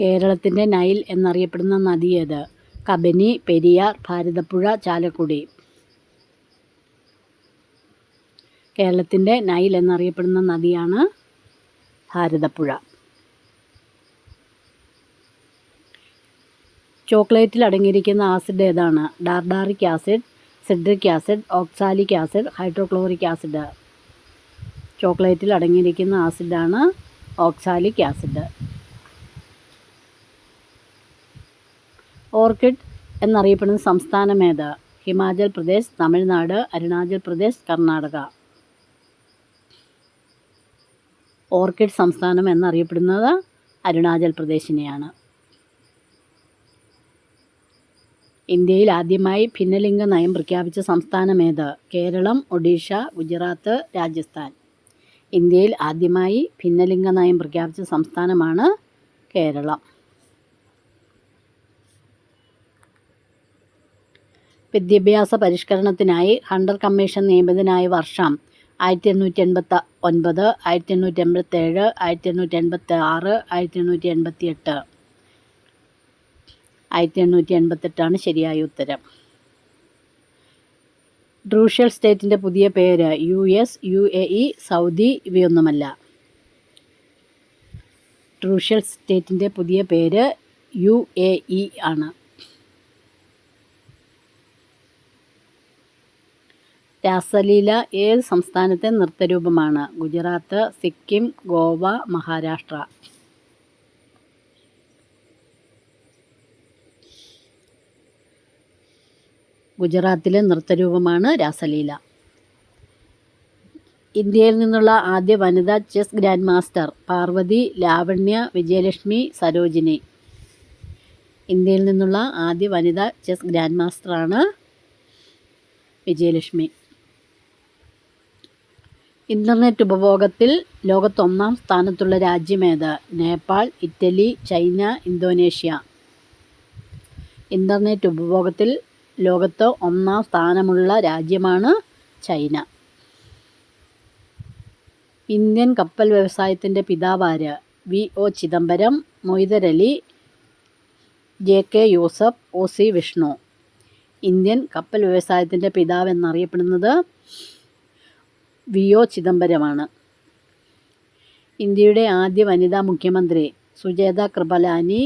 കേരളത്തിന്റെ നൈൽ എന്നറിയപ്പെടുന്ന നദി ഏത്? കബനി പെരിയാർ ഭാരതപ്പുഴ ചാലക്കുടി. കേരളത്തിന്റെ നൈൽ എന്നറിയപ്പെടുന്ന നദിയാണ് ഭാരതപ്പുഴ. ചോക്ലേറ്റിൽ അടങ്ങിയിരിക്കുന്ന ആസിഡ് ഏതാണ്? Tartaric acid citric acid oxalic acid hydrochloric acid. ചോക്ലേറ്റിൽ അടങ്ങിയിരിക്കുന്ന ആസിഡാണ് ഓക്സാലിക് ആസിഡ്. ഓർക്കിഡ് എന്നറിയപ്പെടുന്ന സംസ്ഥാനം ഏത്? ഹിമാചൽ പ്രദേശ് തമിഴ്നാട് അരുണാചൽ പ്രദേശ് കർണാടക. ഓർക്കിഡ് സംസ്ഥാനം എന്നറിയപ്പെടുന്നത് അരുണാചൽ പ്രദേശിനെയാണ്. ഇന്ത്യയിൽ ആദ്യമായി ഭിന്നലിംഗ നയം പ്രഖ്യാപിച്ച സംസ്ഥാനം ഏത്? കേരളം ഒഡീഷ ഗുജറാത്ത് രാജസ്ഥാൻ. ഇന്ത്യയിൽ ആദ്യമായി ഭിന്നലിംഗ നയം പ്രഖ്യാപിച്ച സംസ്ഥാനമാണ് കേരളം. വിദ്യാഭ്യാസ പരിഷ്കരണത്തിനായി ഹണ്ടർ കമ്മീഷൻ നിയമിതനായ വർഷം ആയിരത്തി എണ്ണൂറ്റി എൺപത്തി ഒൻപത് ആയിരത്തി എണ്ണൂറ്റി എൺപത്തേഴ് ആയിരത്തി എണ്ണൂറ്റി എൺപത്തി ആറ് ആയിരത്തി എണ്ണൂറ്റി എൺപത്തി എട്ട് ആയിരത്തി എണ്ണൂറ്റി എൺപത്തെട്ടാണ് ശരിയായ ഉത്തരം. ഡ്രൂഷ്യൽ സ്റ്റേറ്റിന്റെ പുതിയ പേര് U S U A E Saudi ഇവയൊന്നുമല്ല. Trucial സ്റ്റേറ്റിന്റെ പുതിയ പേര് യു എ ഇ ആണ്. രാസലീല ഏത് സംസ്ഥാനത്തെ നൃത്തരൂപമാണ്? ഗുജറാത്ത് സിക്കിം ഗോവ മഹാരാഷ്ട്ര. ഗുജറാത്തിലെ നൃത്തരൂപമാണ് രാസലീല. ഇന്ത്യയിൽ നിന്നുള്ള ആദ്യ വനിതാ chess grand master Parvathy Lavanya Vijayalakshmi Sarojini. ഇന്ത്യയിൽ നിന്നുള്ള ആദ്യ വനിതാ ചെസ് ഗ്രാൻഡ് മാസ്റ്ററാണ് വിജയലക്ഷ്മി. ഇന്റർനെറ്റ് ഉപഭോഗത്തിൽ ലോകത്ത് ഒന്നാം സ്ഥാനത്തുള്ള രാജ്യമേത് Nepal Italy China Indonesia. Internet ഉപഭോഗത്തിൽ ലോകത്ത് ഒന്നാം സ്ഥാനമുള്ള രാജ്യമാണ് ചൈന. ഇന്ത്യൻ കപ്പൽ വ്യവസായത്തിന്റെ പിതാവാര് V. O. Chidambaram Moytharali J. K. Yusuf O. C. Vishnu. Indian കപ്പൽ വ്യവസായത്തിന്റെ പിതാവ് എന്നറിയപ്പെടുന്നത് വി ഒ ചിദംബരമാണ്. ഇന്ത്യയുടെ ആദ്യ വനിതാ മുഖ്യമന്ത്രി സുജേത കൃപലാനി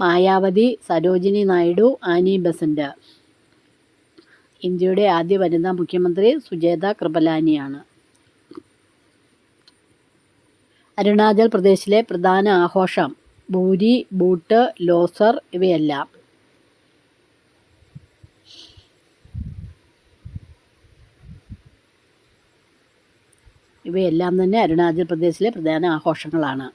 മായാവതി സരോജിനി നായിഡു ആനി ബസന്റ് ഇന്ത്യയുടെ ആദ്യ വനിതാ മുഖ്യമന്ത്രി സുജേത കൃപലാനിയാണ്. അരുണാചൽ പ്രദേശിലെ പ്രധാന ആഘോഷം ഭൂരി ബൂട്ട് ലോസർ ഇവയെല്ലാം. ഇവയെല്ലാം തന്നെ അരുണാചൽ പ്രദേശിലെ പ്രധാന ആഘോഷങ്ങളാണ്.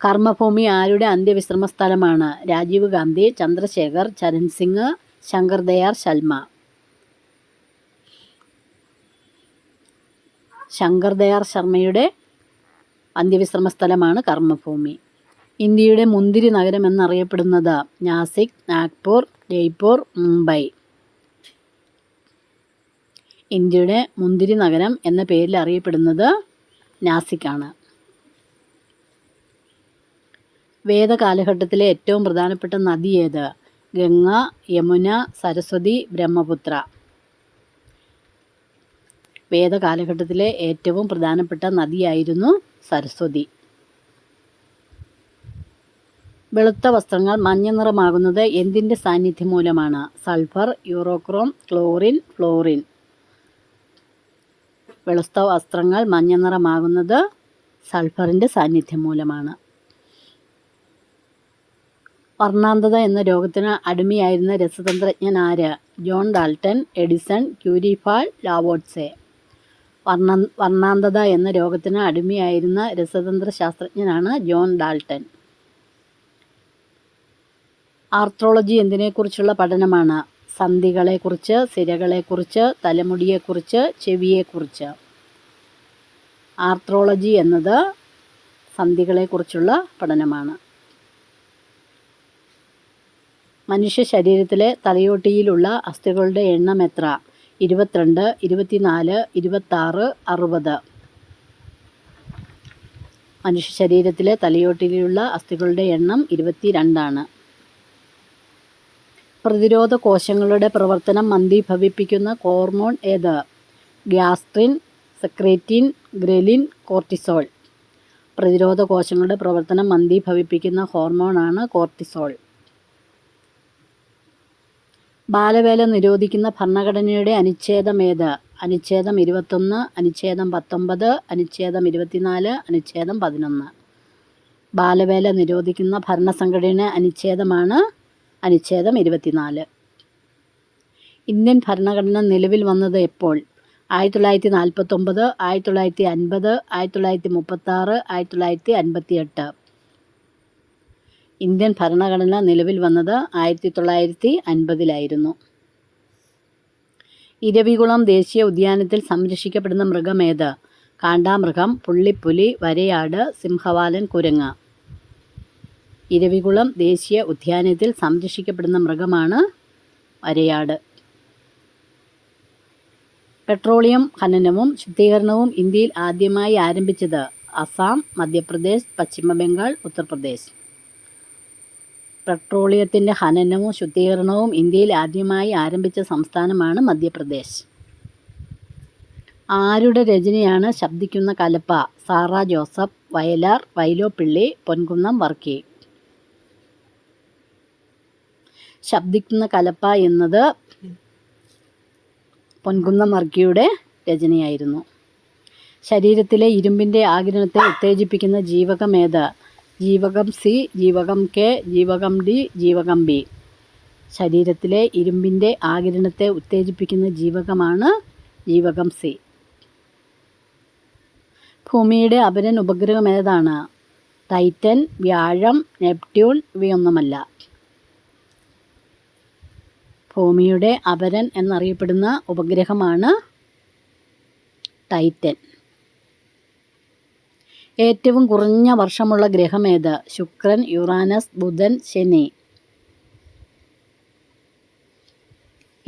കർമ്മഭൂമി ആരുടെ അന്ത്യവിശ്രമ സ്ഥലമാണ് രാജീവ് ഗാന്ധി ചന്ദ്രശേഖർ ചരൺ സിംഗ് ശങ്കർ ദയാർ ശർമ്മ ശങ്കർ ദയാർ ശർമ്മയുടെ അന്ത്യവിശ്രമ സ്ഥലമാണ് കർമ്മഭൂമി. ഇന്ത്യയുടെ മുന്തിരി നഗരം എന്നറിയപ്പെടുന്നത് നാസിക് നാഗ്പൂർ ജയ്പൂർ മുംബൈ. ഇന്ത്യയുടെ മുന്തിരി നഗരം എന്ന പേരിൽ അറിയപ്പെടുന്നത് നാസിക്കാണ്. വേദകാലഘട്ടത്തിലെ ഏറ്റവും പ്രധാനപ്പെട്ട നദി ഏത്? ഗംഗ യമുന സരസ്വതി ബ്രഹ്മപുത്ര. വേദകാലഘട്ടത്തിലെ ഏറ്റവും പ്രധാനപ്പെട്ട നദിയായിരുന്നു സരസ്വതി. വെളുത്ത വസ്ത്രങ്ങൾ മഞ്ഞ നിറമാകുന്നത് എന്തിന്റെ സാന്നിധ്യം മൂലമാണ്? Sulphur urochrome chlorine fluorine. വെളുത്ത വസ്ത്രങ്ങൾ മഞ്ഞ നിറമാകുന്നത് സൾഫറിന്റെ സാന്നിധ്യം മൂലമാണ്. വർണാന്തത എന്ന രോഗത്തിന് അടിമയായിരുന്ന രസതന്ത്രജ്ഞൻ ആര്? ജോൺ ഡാൽട്ടൺ എഡിസൺ ക്യൂരിഫാൾ ലാവോട്സെ വർണ വർണാന്തത എന്ന രോഗത്തിന് അടിമയായിരുന്ന രസതന്ത്ര ശാസ്ത്രജ്ഞനാണ് ജോൺ ഡാൽട്ടൺ. ആർത്രോളജി എന്തിനെക്കുറിച്ചുള്ള പഠനമാണ്? സന്ധികളെക്കുറിച്ച് സിരകളെക്കുറിച്ച് തലമുടിയെക്കുറിച്ച് ചെവിയെക്കുറിച്ച്. ആർത്രോളജി എന്നത് സന്ധികളെക്കുറിച്ചുള്ള പഠനമാണ്. മനുഷ്യ ശരീരത്തിലെ തലയോട്ടിയിലുള്ള അസ്ഥികളുടെ എണ്ണം എത്ര? ഇരുപത്തിരണ്ട് ഇരുപത്തിനാല് ഇരുപത്താറ് അറുപത്. മനുഷ്യ ശരീരത്തിലെ തലയോട്ടിയിലുള്ള അസ്ഥികളുടെ എണ്ണം ഇരുപത്തി രണ്ടാണ് പ്രതിരോധ കോശങ്ങളുടെ പ്രവർത്തനം മന്ദീഭവിപ്പിക്കുന്ന ഹോർമോൺ ഏത്? Gastrin secretin ghrelin cortisol. പ്രതിരോധ കോശങ്ങളുടെ പ്രവർത്തനം മന്ദീഭവിപ്പിക്കുന്ന ഹോർമോണാണ് കോർട്ടിസോൾ. ബാലവേല നിരോധിക്കുന്ന ഭരണഘടനയുടെ അനുച്ഛേദം ഏത്? അനുച്ഛേദം ഇരുപത്തൊന്ന് അനുച്ഛേദം പത്തൊമ്പത് അനുച്ഛേദം ഇരുപത്തിനാല് അനുച്ഛേദം പതിനൊന്ന്. ബാലവേല നിരോധിക്കുന്ന ഭരണസംഘടന അനുച്ഛേദമാണ് അനുച്ഛേദം ഇരുപത്തിനാല്. ഇന്ത്യൻ ഭരണഘടന നിലവിൽ വന്നത് എപ്പോൾ? ആയിരത്തി തൊള്ളായിരത്തി നാൽപ്പത്തൊമ്പത് ആയിരത്തി തൊള്ളായിരത്തി അൻപത് ആയിരത്തി തൊള്ളായിരത്തി മുപ്പത്താറ് ആയിരത്തി തൊള്ളായിരത്തി അൻപത്തി എട്ട് ഇന്ത്യൻ ഭരണഘടന നിലവിൽ വന്നത് ആയിരത്തി തൊള്ളായിരത്തി അൻപതിലായിരുന്നു ഇരവികുളം ദേശീയ ഉദ്യാനത്തിൽ സംരക്ഷിക്കപ്പെടുന്ന മൃഗമേത് കാണ്ടാമൃഗം പുള്ളിപ്പുലി വരയാട് സിംഹവാലൻ കുരങ്ങ്. ഇരവികുളം ദേശീയ ഉദ്യാനത്തിൽ സംരക്ഷിക്കപ്പെടുന്ന മൃഗമാണ് വരയാട് പെട്രോളിയം ഖനനവും ശുദ്ധീകരണവും ഇന്ത്യയിൽ ആദ്യമായി ആരംഭിച്ചത് അസാം മധ്യപ്രദേശ് പശ്ചിമ ബംഗാൾ ഉത്തർപ്രദേശ്. പെട്രോളിയത്തിന്റെ ഖനനവും ശുദ്ധീകരണവും ഇന്ത്യയിൽ ആദ്യമായി ആരംഭിച്ച സംസ്ഥാനമാണ് മധ്യപ്രദേശ്. ആരുടെ രചനയാണ് ശബ്ദിക്കുന്ന കലപ്പ? സാറ ജോസഫ് വയലാർ വൈലോപ്പിള്ളി പൊൻകുന്നം വർക്കി. ശബ്ദിക്കുന്ന കലപ്പ എന്നത് പൊൻകുന്നം മർക്കിയുടെ രചനയായിരുന്നു. ശരീരത്തിലെ ഇരുമ്പിന്റെ ആഗിരണത്തെ ഉത്തേജിപ്പിക്കുന്ന ജീവകം ഏത്? ജീവകം സി ജീവകം കെ ജീവകം ഡി ജീവകം ബി. ശരീരത്തിലെ ഇരുമ്പിന്റെ ആഗിരണത്തെ ഉത്തേജിപ്പിക്കുന്ന ജീവകമാണ് ജീവകം സി. ഭൂമിയുടെ അപരൻ ഉപഗ്രഹം ഏതാണ്? ടൈറ്റൻ വ്യാഴം നെപ്റ്റ്യൂൺ ഇവയൊന്നുമല്ല. ഭൂമിയുടെ അപരൻ എന്നറിയപ്പെടുന്ന ഉപഗ്രഹമാണ് ടൈറ്റൻ. ഏറ്റവും കുറഞ്ഞ വർഷമുള്ള ഗ്രഹമേത് ശുക്രൻ യുറാനസ് ബുധൻ ശനി.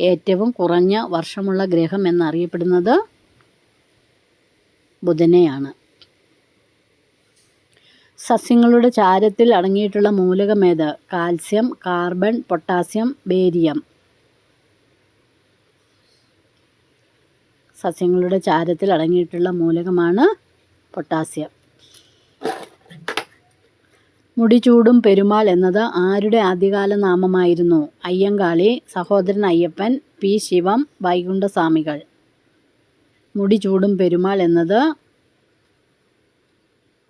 ഏറ്റവും കുറഞ്ഞ വർഷമുള്ള ഗ്രഹം എന്നറിയപ്പെടുന്നത് ബുധനെയാണ്. സസ്യങ്ങളുടെ ചാരത്തിൽ അടങ്ങിയിട്ടുള്ള മൂലകമേത് കാൽസ്യം കാർബൺ പൊട്ടാസ്യം ബേരിയം. സസ്യങ്ങളുടെ ചാരത്തിൽ അടങ്ങിയിട്ടുള്ള മൂലകമാണ് പൊട്ടാസ്യം. മുടിചൂടും പെരുമാൾ എന്നത് ആരുടെ ആദ്യകാല നാമമായിരുന്നു? അയ്യങ്കാളി സഹോദരൻ അയ്യപ്പൻ പി. ശിവം വൈകുണ്ഠസ്വാമികൾ. മുടിചൂടും പെരുമാൾ എന്നത്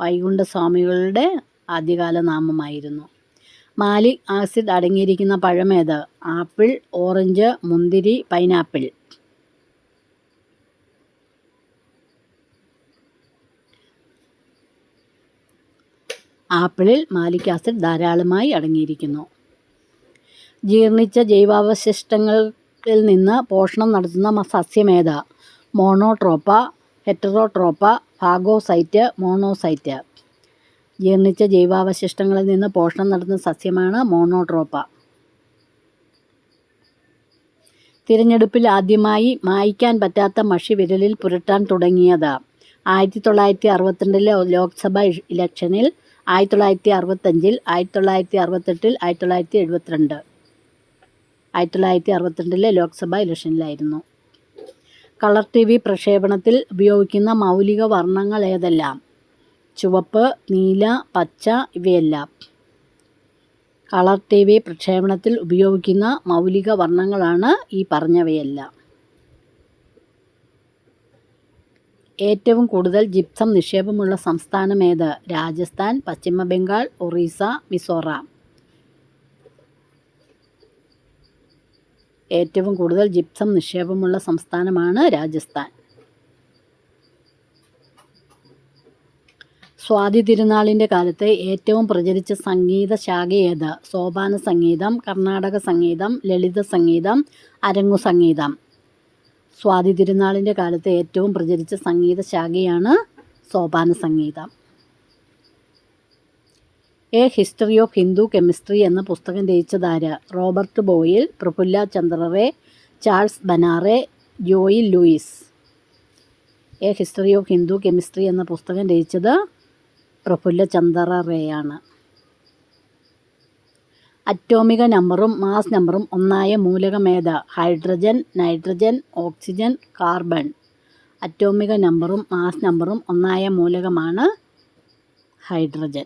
വൈകുണ്ഠസ്വാമികളുടെ ആദ്യകാല നാമമായിരുന്നു. മാലിക് ആസിഡ് അടങ്ങിയിരിക്കുന്ന പഴമേത് ആപ്പിൾ ഓറഞ്ച് മുന്തിരി പൈനാപ്പിൾ. ആപ്പിളിൽ മാലിക് ആസിഡ് ധാരാളമായി അടങ്ങിയിരിക്കുന്നു. ജീർണിച്ച ജൈവാവശിഷ്ടങ്ങളിൽ നിന്ന് പോഷണം നടത്തുന്ന സസ്യമേത മോണോട്രോപ്പ ഹെറ്ററോട്രോപ്പ ഫാഗോസൈറ്റ് മോണോസൈറ്റ്. ജീർണിച്ച ജൈവാവശിഷ്ടങ്ങളിൽ നിന്ന് പോഷണം നടത്തുന്ന സസ്യമാണ് മോണോട്രോപ്പ. തിരഞ്ഞെടുപ്പിൽ ആദ്യമായി മായ്ക്കാൻ പറ്റാത്ത മഷി വിരലിൽ പുരട്ടാൻ തുടങ്ങിയത്. ആയിരത്തി തൊള്ളായിരത്തി അറുപത്തിരണ്ടിലെ ലോക്സഭ ഇലക്ഷനിൽ ആയിരത്തി തൊള്ളായിരത്തി അറുപത്തഞ്ചിൽ ആയിരത്തി തൊള്ളായിരത്തി അറുപത്തെട്ടിൽ ആയിരത്തി തൊള്ളായിരത്തി എഴുപത്തിരണ്ട് ആയിരത്തി തൊള്ളായിരത്തി അറുപത്തിരണ്ടിലെ ലോക്സഭാ ഇലക്ഷനിലായിരുന്നു. കളർ ടി വി പ്രക്ഷേപണത്തിൽ ഉപയോഗിക്കുന്ന മൗലിക വർണങ്ങൾ ഏതെല്ലാം? ചുവപ്പ് നീല പച്ച ഇവയെല്ലാം. കളർ ടി വി പ്രക്ഷേപണത്തിൽ ഉപയോഗിക്കുന്ന മൗലിക വർണങ്ങളാണ് ഈ പറഞ്ഞവയെല്ലാം. ഏറ്റവും കൂടുതൽ ജിപ്സം നിക്ഷേപമുള്ള സംസ്ഥാനമേത്? രാജസ്ഥാൻ പശ്ചിമ ബംഗാൾ ഒറീസ മിസോറാം. ഏറ്റവും കൂടുതൽ ജിപ്സം നിക്ഷേപമുള്ള സംസ്ഥാനമാണ് രാജസ്ഥാൻ. സ്വാതി തിരുനാളിന്റെ കാലത്ത് ഏറ്റവും പ്രചരിച്ച സംഗീത ശാഖ ഏത്? സോപാന സംഗീതം കർണാടക സംഗീതം ലളിത സംഗീതം അരങ്ങു സംഗീതം സ്വാതി തിരുനാളിന്റെ കാലത്ത് ഏറ്റവും പ്രചരിച്ച സംഗീത ശാഖയാണ് സോപാന സംഗീതം. A history of Hindu chemistry എന്ന പുസ്തകം രചിച്ചതാര്? Robert Boyle Prafulla Chandra Ray Charles ബനാറെ ജോയി Luis. A history of Hindu chemistry എന്ന പുസ്തകം രചിച്ചത് പ്രഫുല്ല ചന്ദ്ര റേയാണ് അറ്റോമിക നമ്പറും മാസ് നമ്പറും ഒന്നായ മൂലകമേത hydrogen nitrogen oxygen carbon. Atomic നമ്പറും മാസ് നമ്പറും ഒന്നായ മൂലകമാണ് ഹൈഡ്രജൻ.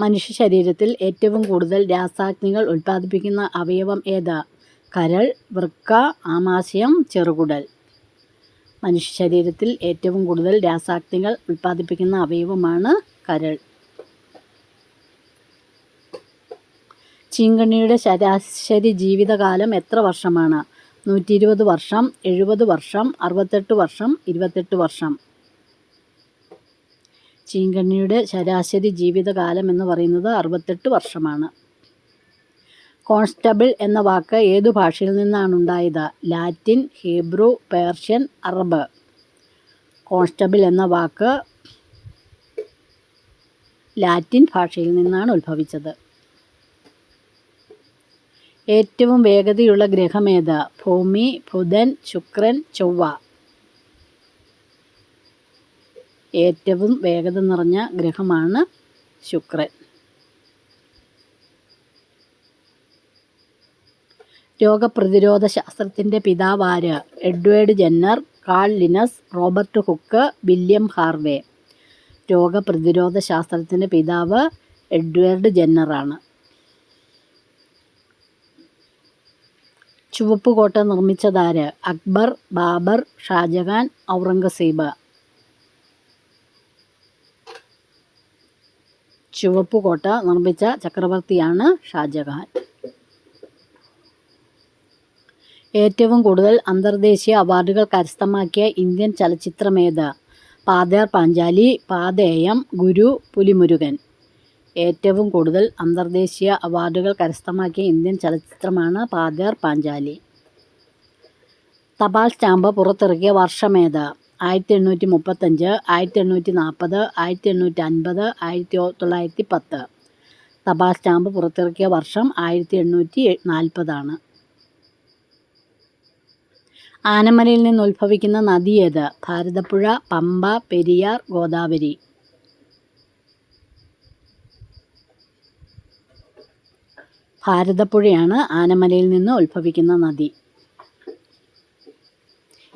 മനുഷ്യ ശരീരത്തിൽ ഏറ്റവും കൂടുതൽ രാസാഗ്നികൾ ഉൽപ്പാദിപ്പിക്കുന്ന അവയവം ഏത്? കരൾ വൃക്ക ആമാശയം ചെറുകുടൽ. മനുഷ്യ ശരീരത്തിൽ ഏറ്റവും കൂടുതൽ രാസാഗ്നികൾ ഉൽപ്പാദിപ്പിക്കുന്ന അവയവമാണ് കരൾ. ചീങ്കണ്ണിയുടെ ശരാശരി ജീവിതകാലം എത്ര വർഷമാണ്? നൂറ്റി ഇരുപത് വർഷം എഴുപത് വർഷം അറുപത്തെട്ട് വർഷം ഇരുപത്തെട്ട് വർഷം. ചീങ്കണ്ണിയുടെ ശരാശരി ജീവിതകാലം എന്ന് പറയുന്നത് അറുപത്തെട്ട് വർഷമാണ്. കോൺസ്റ്റബിൾ എന്ന വാക്ക് ഏതു ഭാഷയിൽ നിന്നാണ് ഉണ്ടായത് Latin Hebrew Persian Arab. Constable എന്ന വാക്ക് ലാറ്റിൻ ഭാഷയിൽ നിന്നാണ് ഉത്ഭവിച്ചത്. ഏറ്റവും വേഗതയുള്ള ഗ്രഹമേത് ഭൂമി ബുധൻ ശുക്രൻ ചൊവ്വ. ഏറ്റവും വേഗത നിറഞ്ഞ ഗ്രഹമാണ് ശുക്രൻ. രോഗപ്രതിരോധ ശാസ്ത്രത്തിന്റെ പിതാവാര് Edward Jenner Carl Linnaeus Robert Hooke William Harvey. രോഗപ്രതിരോധ ശാസ്ത്രത്തിന്റെ പിതാവ് എഡ്വേർഡ് ജെന്നറാണ് ചുവപ്പ് കോട്ട നിർമ്മിച്ചതാര്? അക്ബർ ബാബർ ഷാജഹാൻ ഔറംഗസീബ്. ചുവപ്പ് കോട്ട നിർമ്മിച്ച ചക്രവർത്തിയാണ് ഷാജഹാൻ. ഏറ്റവും കൂടുതൽ അന്തർദേശീയ അവാർഡുകൾ കരസ്ഥമാക്കിയ ഇന്ത്യൻ ചലച്ചിത്രമേത് പാതേർ പാഞ്ചാലി പാതേയം ഗുരു പുലിമുരുകൻ. ഏറ്റവും കൂടുതൽ അന്തർദേശീയ അവാർഡുകൾ കരസ്ഥമാക്കിയ ഇന്ത്യൻ ചലച്ചിത്രമാണ് പാതേർ പാഞ്ചാലി. തപാൽ സ്റ്റാമ്പ് പുറത്തിറക്കിയ വർഷമേത് ആയിരത്തി എണ്ണൂറ്റി മുപ്പത്തഞ്ച് ആയിരത്തി എണ്ണൂറ്റി നാൽപ്പത് ആയിരത്തി എണ്ണൂറ്റി അൻപത് ആയിരത്തി തൊള്ളായിരത്തി പത്ത് തപാൽ സ്റ്റാമ്പ് പുറത്തിറക്കിയ വർഷം ആയിരത്തി എണ്ണൂറ്റി നാൽപ്പതാണ് ആനമലയിൽ നിന്ന് ഉത്ഭവിക്കുന്ന നദി ഏത്? ഭാരതപ്പുഴ പമ്പ പെരിയാർ ഗോദാവരി. ഭാരതപ്പുഴയാണ് ആനമലയിൽ നിന്ന് ഉത്ഭവിക്കുന്ന നദി.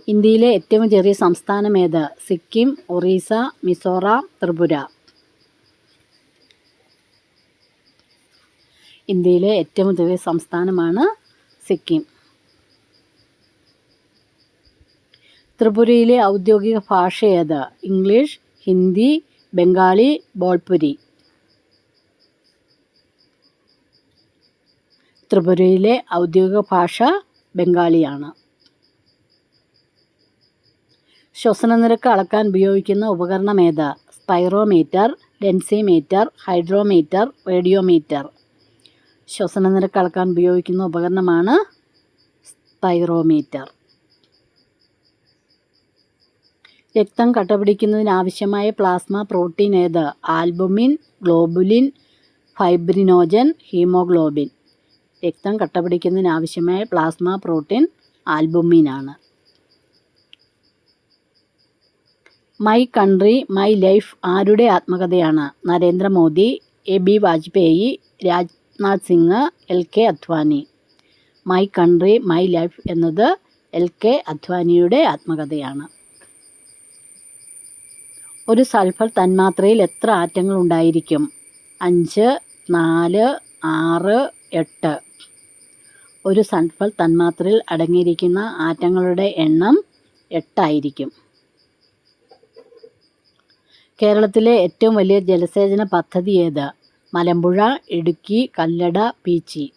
ഇന്ത്യയിലെ ഏറ്റവും ചെറിയ സംസ്ഥാനം ഏത്? സിക്കിം ഒറീസ മിസോറാം ത്രിപുര. ഇന്ത്യയിലെ ഏറ്റവും ചെറിയ സംസ്ഥാനമാണ് സിക്കിം. ത്രിപുരയിലെ ഔദ്യോഗിക ഭാഷ ഏത്? ഇംഗ്ലീഷ് ഹിന്ദി ബംഗാളി ബോൾപുരി. ത്രിപുരയിലെ ഔദ്യോഗിക ഭാഷ ബംഗാളിയാണ്. ശ്വസന നിരക്ക് അളക്കാൻ ഉപയോഗിക്കുന്ന ഉപകരണം ഏത്? Spirometer densimeter hydrometer radiometer. ശ്വസന നിരക്ക് അളക്കാൻ ഉപയോഗിക്കുന്ന ഉപകരണമാണ് സ്പൈറോമീറ്റർ. രക്തം കട്ടപിടിക്കുന്നതിനാവശ്യമായ പ്ലാസ്മ പ്രോട്ടീൻ ഏത്? Albumin globulin fibrinogen haemoglobin. രക്തം കട്ടപിടിക്കുന്നതിനാവശ്യമായ പ്ലാസ്മ പ്രോട്ടീൻ ആൽബുമിനാണ്. മൈ കൺട്രി മൈ ലൈഫ് ആരുടെ ആത്മകഥയാണ്? Narendra Modi A B Vajpayee Rajnath Singh L K Advani. My country my life എന്നത് എൽ കെ അദ്വാനിയുടെ ആത്മകഥയാണ്. ഒരു സൾഫർ തന്മാത്രയിൽ എത്ര ആറ്റങ്ങൾ ഉണ്ടായിരിക്കും അഞ്ച് നാല് ആറ് എട്ട്. ഒരു സൾഫർ തന്മാത്രയിൽ അടങ്ങിയിരിക്കുന്ന ആറ്റങ്ങളുടെ എണ്ണം എട്ടായിരിക്കും. കേരളത്തിലെ ഏറ്റവും വലിയ ജലസേചന പദ്ധതി ഏത്? മലമ്പുഴ ഇടുക്കി കല്ലട പീച്ചി.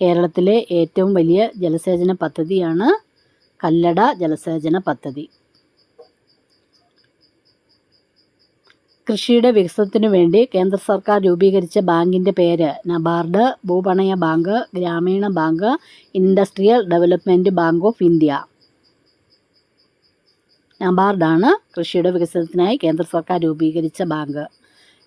കേരളത്തിലെ ഏറ്റവും വലിയ ജലസേചന പദ്ധതിയാണ് കല്ലട ജലസേചന പദ്ധതി. കൃഷിയുടെ വികസനത്തിനു വേണ്ടി കേന്ദ്ര സർക്കാർ രൂപീകരിച്ച ബാങ്കിന്റെ പേര് നബാർഡ് ഭൂപണയ ബാങ്ക് ഗ്രാമീണ bank industrial development bank of India. നബാർഡാണ് കൃഷിയുടെ വികസനത്തിനായി കേന്ദ്ര സർക്കാർ രൂപീകരിച്ച ബാങ്ക്.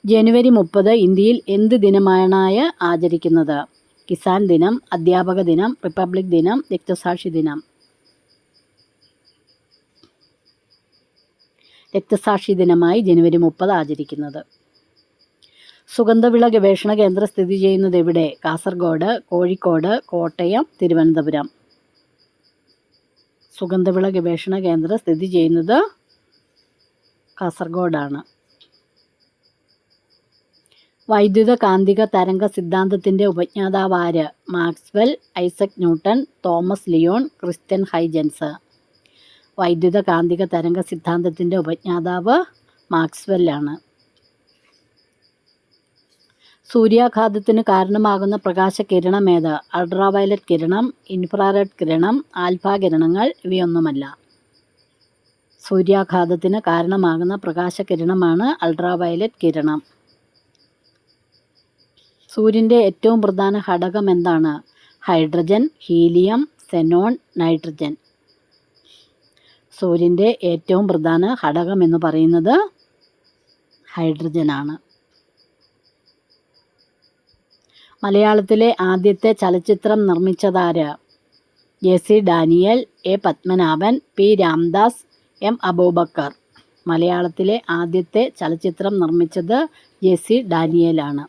ജനുവരി മുപ്പത് ഇന്ത്യയിൽ എന്ത് ദിനമാണായ ആചരിക്കുന്നത്? കിസാൻ ദിനം അധ്യാപക ദിനം റിപ്പബ്ലിക് ദിനം രക്തസാക്ഷി ദിനം. രക്തസാക്ഷി ദിനമായി ജനുവരി മുപ്പത് ആചരിക്കുന്നത്. സുഗന്ധവിള ഗവേഷണ കേന്ദ്രം സ്ഥിതി ചെയ്യുന്നത് എവിടെ? കാസർഗോഡ് കോഴിക്കോട് കോട്ടയം തിരുവനന്തപുരം. സുഗന്ധവിള ഗവേഷണ കേന്ദ്രം സ്ഥിതി ചെയ്യുന്നത് കാസർഗോഡാണ്. വൈദ്യുത കാന്തിക തരംഗ സിദ്ധാന്തത്തിന്റെ ഉപജ്ഞാതാവാര് Maxwell Isaac Newton Thomas Leon Christian Huygens. വൈദ്യുത കാന്തിക തരംഗ സിദ്ധാന്തത്തിന്റെ ഉപജ്ഞാതാവ് മാക്സ്വെല്ലാണ്. സൂര്യാഘാതത്തിന് കാരണമാകുന്ന പ്രകാശകിരണം ഏത്? അൾട്രാവയലറ്റ് കിരണം ഇൻഫ്രാറെഡ് കിരണം ആൽഫ കിരണങ്ങൾ ഇവയൊന്നുമല്ല. സൂര്യാഘാതത്തിന് കാരണമാകുന്ന പ്രകാശകിരണമാണ് അൾട്രാവയലറ്റ് കിരണം. സൂര്യന്റെ ഏറ്റവും പ്രധാന ഘടകം എന്താണ്? Hydrogen helium xenon nitrogen. സൂര്യന്റെ ഏറ്റവും പ്രധാന ഘടകം എന്ന് പറയുന്നത് ഹൈഡ്രജനാണ്. മലയാളത്തിലെ ആദ്യത്തെ ചലച്ചിത്രം നിർമ്മിച്ചതാര് A C Daniel A Padmanabhan P Ramdas M Aboobacker. മലയാളത്തിലെ ആദ്യത്തെ ചലച്ചിത്രം നിർമ്മിച്ചത് എ സി ഡാനിയലാണ്.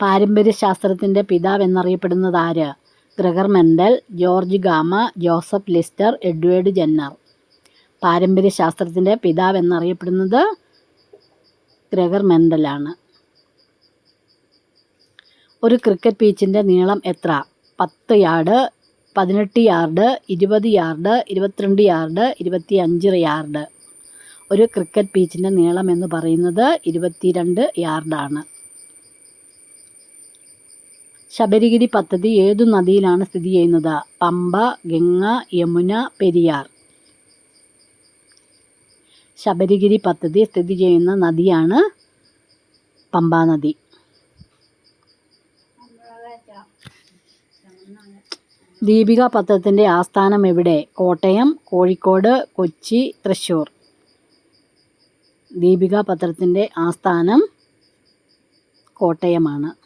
പാരമ്പര്യശാസ്ത്രത്തിന്റെ പിതാവ് എന്നറിയപ്പെടുന്നത് ആര്? Gregor Mendel George gamma Joseph Lister Edward പാരമ്പര്യ പാരമ്പര്യശാസ്ത്രത്തിന്റെ പിതാവ് എന്നറിയപ്പെടുന്നത് ഗ്രഗർ മെൻഡലാണ്. ഒരു ക്രിക്കറ്റ് പീച്ചിന്റെ നീളം എത്ര? പത്ത് യാർഡ് പതിനെട്ട് യാർഡ് ഇരുപത് യാർഡ് ഇരുപത്തിരണ്ട് യാർഡ് ഇരുപത്തി അഞ്ച് യാർഡ്. ഒരു ക്രിക്കറ്റ് പീച്ചിന്റെ നീളം എന്ന് പറയുന്നത് ഇരുപത്തിരണ്ട് യാർഡാണ്. ശബരിഗിരി പദ്ധതി ഏതു നദിയിലാണ് സ്ഥിതി ചെയ്യുന്നത്? പമ്പ ഗംഗ യമുന പെരിയാർ. ശബരിഗിരി പദ്ധതി സ്ഥിതി ചെയ്യുന്ന നദിയാണ് പമ്പാ നദി. ദീപിക പത്രത്തിന്റെ ആസ്ഥാനം എവിടെ? കോട്ടയം കോഴിക്കോട് കൊച്ചി തൃശ്ശൂർ. ദീപിക പത്രത്തിന്റെ ആസ്ഥാനം കോട്ടയമാണ്.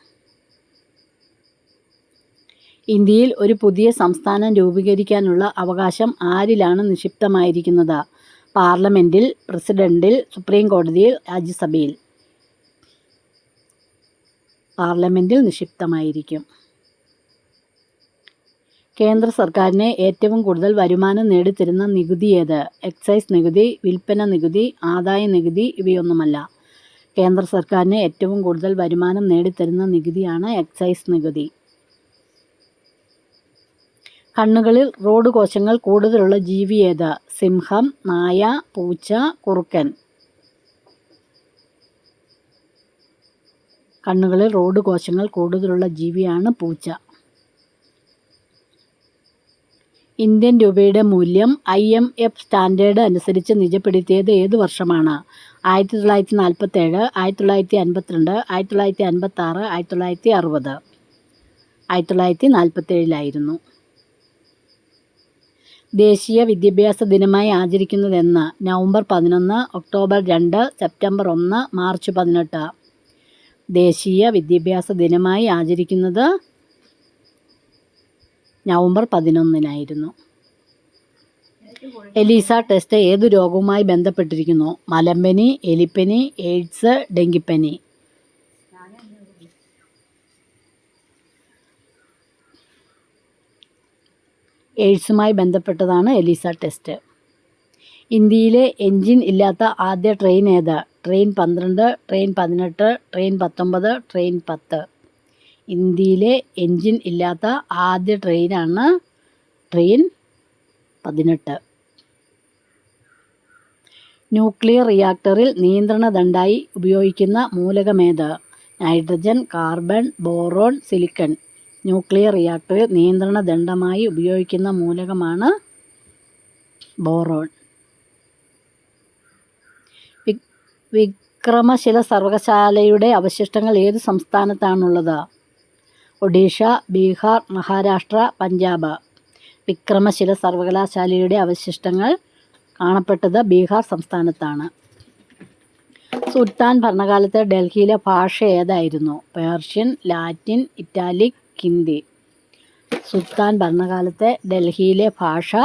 ഇന്ത്യയിൽ ഒരു പുതിയ സംസ്ഥാനം രൂപീകരിക്കാനുള്ള അവകാശം ആരിലാണ് നിക്ഷിപ്തമായിരിക്കുന്നത്? പാർലമെന്റിൽ പ്രസിഡന്റിൽ സുപ്രീം കോടതിയിൽ രാജ്യസഭയിൽ. പാർലമെന്റിൽ നിക്ഷിപ്തമായിരിക്കും. കേന്ദ്ര സർക്കാരിനെ ഏറ്റവും കൂടുതൽ വരുമാനം നേടിത്തരുന്ന നികുതി ഏത്? എക്സൈസ് നികുതി വിൽപ്പന നികുതി ആദായ നികുതി ഇവയൊന്നുമല്ല. കേന്ദ്ര സർക്കാരിന് ഏറ്റവും കൂടുതൽ വരുമാനം നേടിത്തരുന്ന നികുതിയാണ് എക്സൈസ് നികുതി. കണ്ണുകളിൽ റോഡ് കോശങ്ങൾ കൂടുതലുള്ള ജീവി ഏതാ? സിംഹം നായ പൂച്ച കുറുക്കൻ. കണ്ണുകളിൽ റോഡ് കോശങ്ങൾ കൂടുതലുള്ള ജീവിയാണ് പൂച്ച. ഇന്ത്യൻ രൂപയുടെ മൂല്യം ഐ എം എഫ് സ്റ്റാൻഡേർഡ് അനുസരിച്ച് നിജപ്പെടുത്തിയത് ഏത് വർഷമാണ്? ആയിരത്തി തൊള്ളായിരത്തി നാൽപ്പത്തേഴ് ആയിരത്തി തൊള്ളായിരത്തി അൻപത്തിരണ്ട് ആയിരത്തി തൊള്ളായിരത്തി അൻപത്താറ് ആയിരത്തി തൊള്ളായിരത്തി അറുപത് ആയിരത്തി തൊള്ളായിരത്തി നാൽപ്പത്തേഴിലായിരുന്നു ദേശീയ വിദ്യാഭ്യാസ ദിനമായി ആചരിക്കുന്നതെന്ന് നവംബർ പതിനൊന്ന് ഒക്ടോബർ രണ്ട് സെപ്റ്റംബർ ഒന്ന് മാർച്ച് പതിനെട്ട്. ദേശീയ വിദ്യാഭ്യാസ ദിനമായി ആചരിക്കുന്നത് നവംബർ പതിനൊന്നിനായിരുന്നു. എലീസ ടെസ്റ്റ് ഏതു രോഗവുമായി ബന്ധപ്പെട്ടിരിക്കുന്നു? മലമ്പനി എലിപ്പനി എയ്ഡ്സ് ഡെങ്കിപ്പനി. എയ്ഡ്സുമായി ബന്ധപ്പെട്ടതാണ് എലിസ ടെസ്റ്റ്. ഇന്ത്യയിലെ എൻജിൻ ഇല്ലാത്ത ആദ്യ ട്രെയിൻ ഏത്? ട്രെയിൻ പന്ത്രണ്ട് ട്രെയിൻ പതിനെട്ട് ട്രെയിൻ പത്തൊമ്പത് ട്രെയിൻ പത്ത്. ഇന്ത്യയിലെ എൻജിൻ ഇല്ലാത്ത ആദ്യ ട്രെയിനാണ് ട്രെയിൻ പതിനെട്ട്. ന്യൂക്ലിയർ റിയാക്ടറിൽ നിയന്ത്രണ ദണ്ഡായി ഉപയോഗിക്കുന്ന മൂലകമേത് nitrogen carbon boron silicon. Nuclear reactor നിയന്ത്രണ ദണ്ഡമായി ഉപയോഗിക്കുന്ന മൂലകമാണ് ബോറോൺ. വിക്രമശില സർവകശാലയുടെ അവശിഷ്ടങ്ങൾ ഏത് സംസ്ഥാനത്താണുള്ളത്? ഒഡീഷ ബീഹാർ മഹാരാഷ്ട്ര പഞ്ചാബ്. വിക്രമശില സർവകലാശാലയുടെ അവശിഷ്ടങ്ങൾ കാണപ്പെട്ടത് ബീഹാർ സംസ്ഥാനത്താണ്. സുൽത്താൻ ഭരണകാലത്ത് ഡൽഹിയിലെ ഭാഷ ഏതായിരുന്നു? Persian Latin italic Hindi. സുൽത്താൻ ഭരണകാലത്തെ ഡൽഹിയിലെ ഭാഷ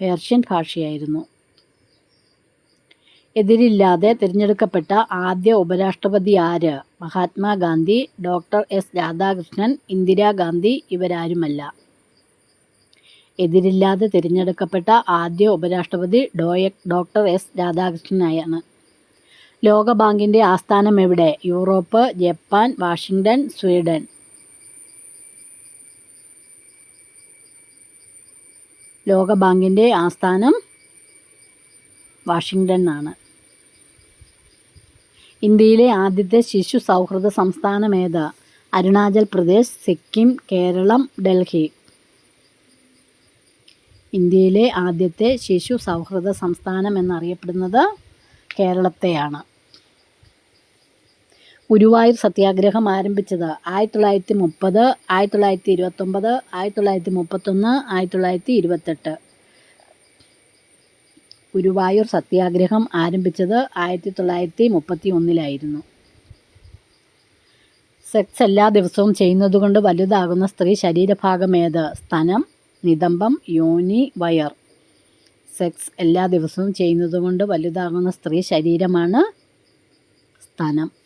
പേർഷ്യൻ ഭാഷയായിരുന്നു. എതിരില്ലാതെ തിരഞ്ഞെടുക്കപ്പെട്ട ആദ്യ ഉപരാഷ്ട്രപതി ആര്? മഹാത്മാഗാന്ധി ഡോക്ടർ എസ് രാധാകൃഷ്ണൻ ഇന്ദിരാഗാന്ധി ഇവരാരുമല്ല. എതിരില്ലാതെ തിരഞ്ഞെടുക്കപ്പെട്ട ആദ്യ ഉപരാഷ്ട്രപതി ഡോയ ഡോക്ടർ എസ് രാധാകൃഷ്ണനായാണ്. ലോകബാങ്കിന്റെ ആസ്ഥാനം എവിടെ? Europe Japan Washington Sweden. ലോകബാങ്കിന്റെ ആസ്ഥാനം വാഷിങ്ടൺ ആണ്. ഇന്ത്യയിലെ ആദ്യത്തെ ശിശു സൗഹൃദ സംസ്ഥാനം ഏതാ? അരുണാചൽ പ്രദേശ് സിക്കിം കേരളം ഡൽഹി. ഇന്ത്യയിലെ ആദ്യത്തെ ശിശു സൗഹൃദ സംസ്ഥാനം എന്നറിയപ്പെടുന്നത് കേരളത്തെയാണ്. ഗുരുവായൂർ സത്യാഗ്രഹം ആരംഭിച്ചത് ആയിരത്തി തൊള്ളായിരത്തി മുപ്പത് ആയിരത്തി തൊള്ളായിരത്തി ഇരുപത്തൊമ്പത് ആയിരത്തി തൊള്ളായിരത്തി മുപ്പത്തൊന്ന് ആയിരത്തി തൊള്ളായിരത്തി ഇരുപത്തെട്ട് ഗുരുവായൂർ സത്യാഗ്രഹം ആരംഭിച്ചത് ആയിരത്തി തൊള്ളായിരത്തി മുപ്പത്തി ഒന്നിലായിരുന്നു സെക്സ് എല്ലാ ദിവസവും ചെയ്യുന്നതുകൊണ്ട് വലുതാകുന്ന സ്ത്രീ ശരീരഭാഗം ഏത് സ്തനം നിതംബം യോനി വയർ. സെക്സ് എല്ലാ ദിവസവും ചെയ്യുന്നതുകൊണ്ട് വലുതാകുന്ന സ്ത്രീ ശരീരമാണ് സ്തനം.